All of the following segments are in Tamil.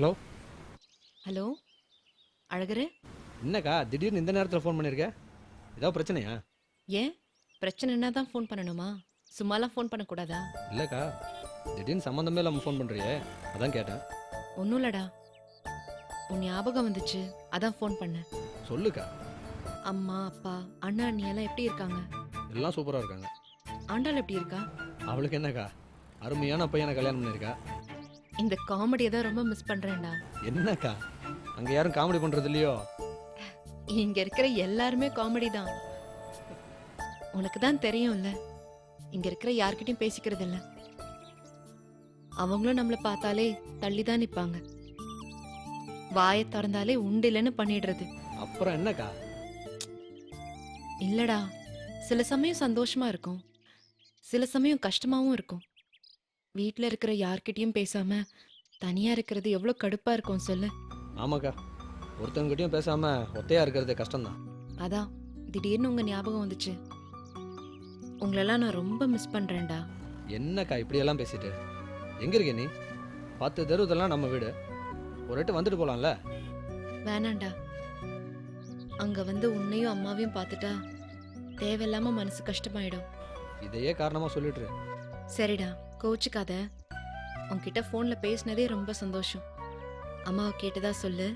ஹலோ? ஹலோ? அழகரு? என்னக்கா திடீர்னு இந்த நேரத்தில் ஃபோன் பண்ணியிருக்க ஏதாவது பிரச்சனையா? ஏன்? பிரச்சனைனா தான் ஃபோன் பண்ணணுமா? சும்மாலாம் ஃபோன் பண்ணக்கூடாதா இல்லைக்கா திடீர்னு சம்மந்தமே இல்லாமல் ஃபோன் பண்ணுறியே அதான் கேட்டேன். ஒன்றும் இல்லடா. உன் ஞாபகம் வந்துச்சு. அதான் ஃபோன் பண்ணேன். சொல்லுக்கா. அம்மா அப்பா அண்ணா அண்ணி எல்லாம் எப்படி இருக்காங்க? எல்லாம் சூப்பராக இருக்காங்க. ஆண்டாள் எப்படி இருக்கா? அவளுக்கு என்னக்கா அருமையான பையனை கல்யாணம் பண்ணியிருக்கா. இந்த காமெடியை தான் ரொம்ப மிஸ் பண்றேன்டா. என்னக்கா? அங்கே யாரும் காமெடி பண்ணுறது இல்லையோ? இங்க இருக்கிற எல்லாருமே காமெடி தான். உனக்கு தான் தெரியும்ல. இங்க இருக்கிற யார்கிட்டயும் பேசிக்கிறது இல்ல. அவங்களும் நம்மள பார்த்தாலே தள்ளி தான் நிப்பாங்க. வாயை திறந்தாலே உண்டு இல்லைன்னு பண்ணிடுறது. அப்புறம் என்னக்கா? இல்லடா. சில சமயம் சந்தோஷமா இருக்கும். சில சமயம் கஷ்டமாவும் இருக்கும். வீட்ல இருக்கிற யார்கிட்டயும் பேசாம தனியா இருக்கிறது எவ்வளவு கடுப்பா இருக்கும் சொல்லு. ஆமாக்கா. ஒருத்தவங்ககிட்டயும் பேசாமல் ஒத்தையாக இருக்கிறது கஷ்டம்தான். அதான் திடீர்னு உங்க ஞாபகம் வந்துச்சு. உங்களெல்லாம் நான் ரொம்ப மிஸ் பண்றேன்டா. என்னக்கா இப்படியெல்லாம் பேசிட்டு? எங்கே இருக்க நீ? பத்து தெருவதெல்லாம் நம்ம வீடு. ஒரு வாட்டி வந்துட்டு போகலாம்ல வேணாண்டா. அங்க வந்து உன்னையும் அம்மாவையும் பார்த்துட்டா தேவையில்லாம மனசு கஷ்டமாயிடும். இதையே காரணமாக சொல்லிட்டு. சரிடா. கோச்சுக்காத. உன்கிட்ட ஃபோனில் பேசினதே ரொம்ப சந்தோஷம். அம்மாவை கேட்டதா சொல்லு.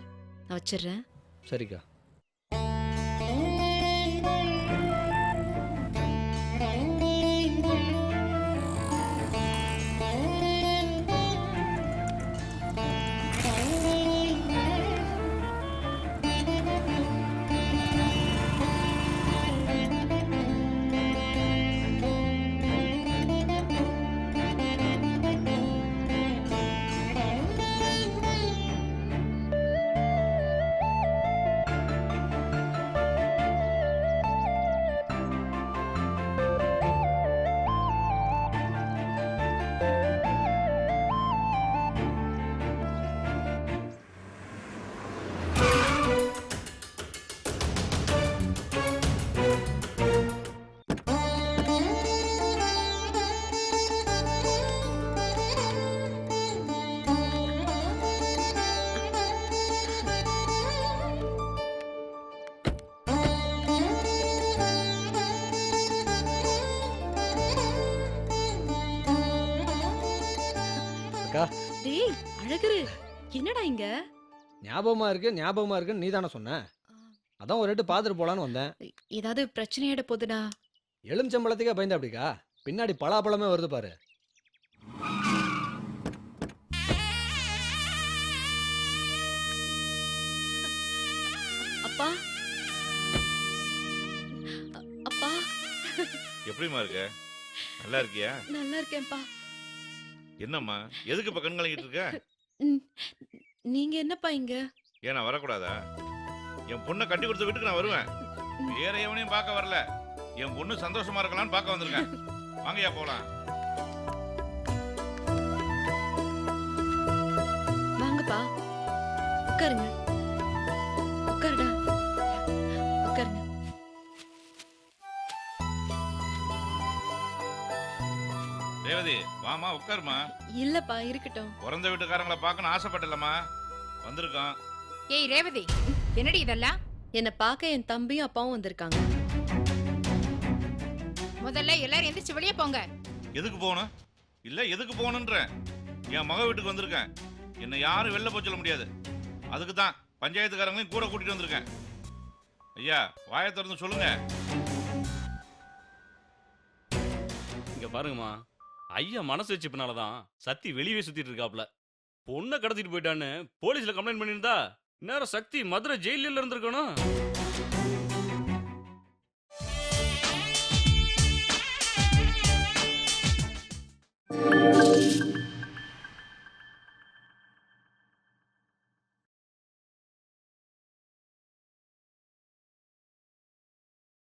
நான் வச்சிடுறேன். சரிக்கா. அக்கா டேய் அழகரு என்னடா இங்க? ஞாபகமாக இருக்கு ஞாபகமாக இருக்குன்னு நீ தானே சொன்ன அதான் ஒரு வாட்டி பார்த்துட்டு போகலான்னு வந்தேன். ஏதாவது பிரச்சனையிட போகுதுடா. எலுமிச்சம்பழத்துக்கே பயந்து அப்படிக்கா பின்னாடி பலாப்பழமே வருது பாரு. அப்பா. அப்பா. எப்படிம்மா இருக்க? நல்லா இருக்கியா? நல்லா இருக்கேன்ப்பா. என்னம்மா? எதுக்கு இப்ப கண் கலங்கிட்டு இருக்க? நீங்க என்னப்பா இங்க? ஏன் நான் வரக்கூடாதா? என் பொண்ணை கட்டி கொடுத்த வீட்டுக்கு நான் வருவேன். வேற எவனையும் பார்க்க வரல. என் பொண்ணு சந்தோஷமா இருக்கலாம்னு பார்க்க வந்திருக்கேன். வாங்கயா போலாம். ரேவதி வாமா உட்காருமா இல்லப்பா இருக்கட்டும். பிறந்த வீட்டுக்காரங்களை பார்க்கணும் ஆசைப்பட்டலம்மா வந்திருக்கோம் ஏய் ரேவதி என்னடி இதெல்லாம்? என்னை பார்க்க என் தம்பியும் அப்பாவும் வந்திருக்காங்க. முதல்ல எல்லாரும் எந்திரிச்சு வெளியே போங்க. எதுக்கு போகணும்? இல்ல எதுக்கு போகணுன்றேன். என் மக வீட்டுக்கு வந்திருக்கேன். என்னை யாரும் வெளில போக சொல்ல முடியாது. அதுக்கு தான் பஞ்சாயத்துக்காரங்களையும் கூட கூட்டிட்டு வந்திருக்கேன். ஐயா வாயை திறந்து சொல்லுங்க. இங்க பாருங்கம்மா. ஐயா மனசு வச்சுப்பனால தான் சக்தி வெளியே சுத்திட்டு இருக்காப்ல. பொண்ணை கடத்திட்டு போயிட்டான்னு போலீஸ்ல கம்ப்ளைண்ட் பண்ணியிருந்தா இந்நேரம் சக்தி மதுரை ஜெயிலில் இருந்திருக்கணும்.